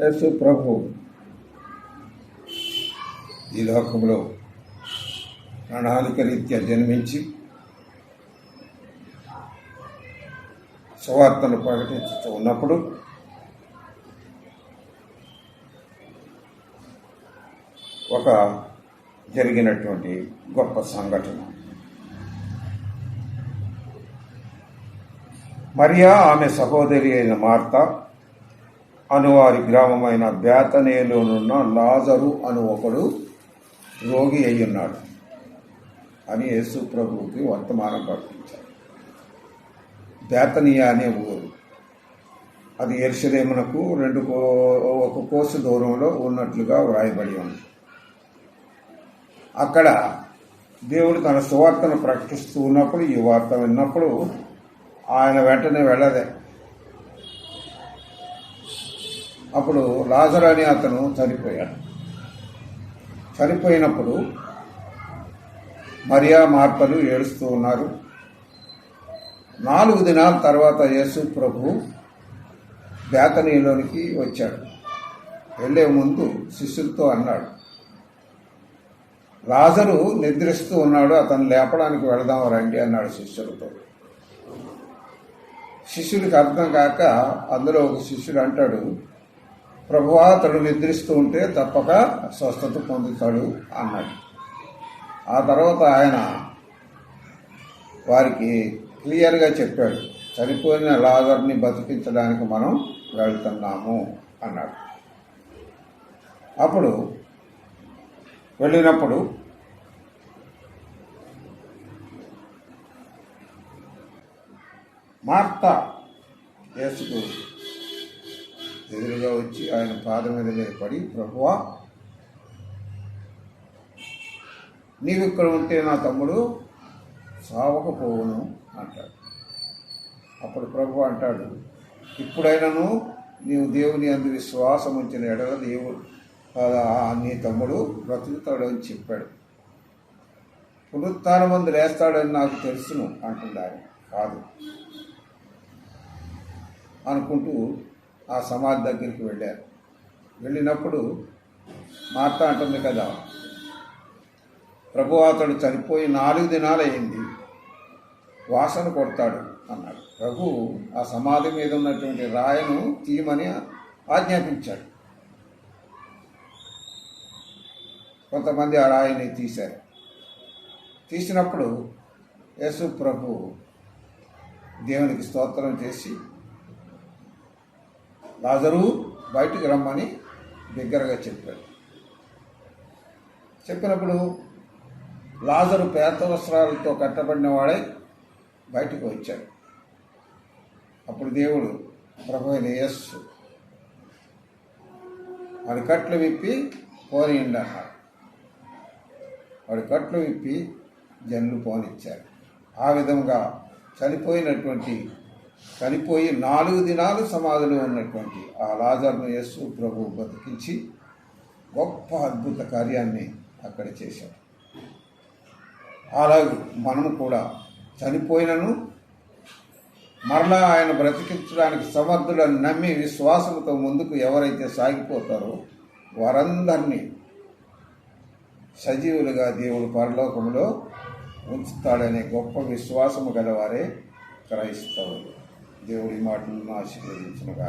యేసు ప్రభు. ఈ లోకంలో ప్రణాళిక రీత్యా జన్మించి సువార్తను ప్రకటించుతూ ఉన్నప్పుడు ఒక జరిగినటువంటి గొప్ప సంఘటన. మరియా ఆమె సహోదరి అయిన మార్త అనువారి గ్రామమైన బేతనేలోనున్న లాజరు అను ఒకడు రోగి అయ్యున్నాడు అని యేసు ప్రభువుకి వర్తమానం ప్రకటించారు. బేతనియా అనే ఊరు. అది ఎరుషలేమునకు రెండు కో ఒక కోసు దూరంలో ఉన్నట్లుగా వ్రాయబడి ఉంది. అక్కడ దేవుడు తన సువార్తను ప్రకటిస్తూ ఉన్నప్పుడు ఈ వార్త విన్నప్పుడు ఆయన వెంటనే వెళ్ళదే అప్పుడు లాజర్ అని అతను చనిపోయాడు. చనిపోయినప్పుడు మరియా మార్తలు ఏడుస్తూ ఉన్నారు. నాలుగు దినాల తర్వాత యేసు ప్రభు బేతనీలోనికి వచ్చాడు. వెళ్ళే ముందు శిష్యులతో అన్నాడు లాజరు నిద్రిస్తూ ఉన్నాడు అతను లేపడానికి వెళదాం రండి అన్నాడు శిష్యులతో. శిష్యుడికి అర్థం కాక అందులో ఒక శిష్యుడు అంటాడు ప్రభువా అతడు నిద్రిస్తూ ఉంటే తప్పక స్వస్థత పొందుతాడు అన్నాడు. ఆ తర్వాత ఆయన వారికి క్లియర్గా చెప్పాడు చనిపోయిన లాజర్ని బతికించడానికి మనం వెళ్తున్నాము అన్నాడు. అప్పుడు వెళ్ళినప్పుడు మార్త యేసుకు ఎదురుగా వచ్చి ఆయన పాదం మీద మీద పడి ప్రభువా నీవు ఇక్కడ ఉంటే నా తమ్ముడు సావకపోవును అంటాడు. అప్పుడు ప్రభు అంటాడు ఇప్పుడైనాను నీవు దేవుని అందు విశ్వాసం ఉంచిన ఎడల దేవుడు నీ తమ్ముడు బ్రతుకుతాడు అని చెప్పాడు. పునరుత్థానం మందు లేస్తాడని నాకు తెలుసును అంటుంది కాదు. అనుకుంటూ ఆ సమాధి దగ్గరికి వెళ్ళారు. వెళ్ళినప్పుడు మార్త అంటుంది కదా ప్రభు అతడు చనిపోయి నాలుగు దినాలు అయింది వాసన కొడతాడు అన్నాడు. ప్రభు ఆ సమాధి మీద ఉన్నటువంటి రాయను తీయమని ఆజ్ఞాపించాడు. కొంతమంది ఆ రాయిని తీశారు. తీసినప్పుడు యేసు ప్రభు దేవునికి స్తోత్రం చేసి లాజరు బయటికి రమ్మని దగ్గరగా చెప్పాడు. చెప్పినప్పుడు లాజరు పేద వస్త్రాలతో కట్టబడిన వాడే బయటకు వచ్చాడు. అప్పుడు దేవుడు ప్రభువైన యస్సు వాడి కట్లు విప్పి పోనీయండి అన్నాడు వాడి కట్లు విప్పి జన్లు పోనిచ్చారు. ఆ విధంగా చనిపోయినటువంటి చనిపోయి నాలుగు దినాలు సమాధిలో ఉన్నటువంటి ఆ లాజర్ను యేసు ప్రభు బతికించి గొప్ప అద్భుత కార్యాన్ని అక్కడ చేశాడు. అలాగే మనము కూడా చనిపోయినను మరలా ఆయన బ్రతికించడానికి సమర్థుడని నమ్మి విశ్వాసంతో ముందుకు ఎవరైతే సాగిపోతారో వారందరినీ సజీవులుగా దేవుడు పరలోకంలో ఉంచుతాడనే గొప్ప విశ్వాసము గలవారే క్రైస్తవులు. దేవుడి మాటలను ఆశీర్వదించునుగా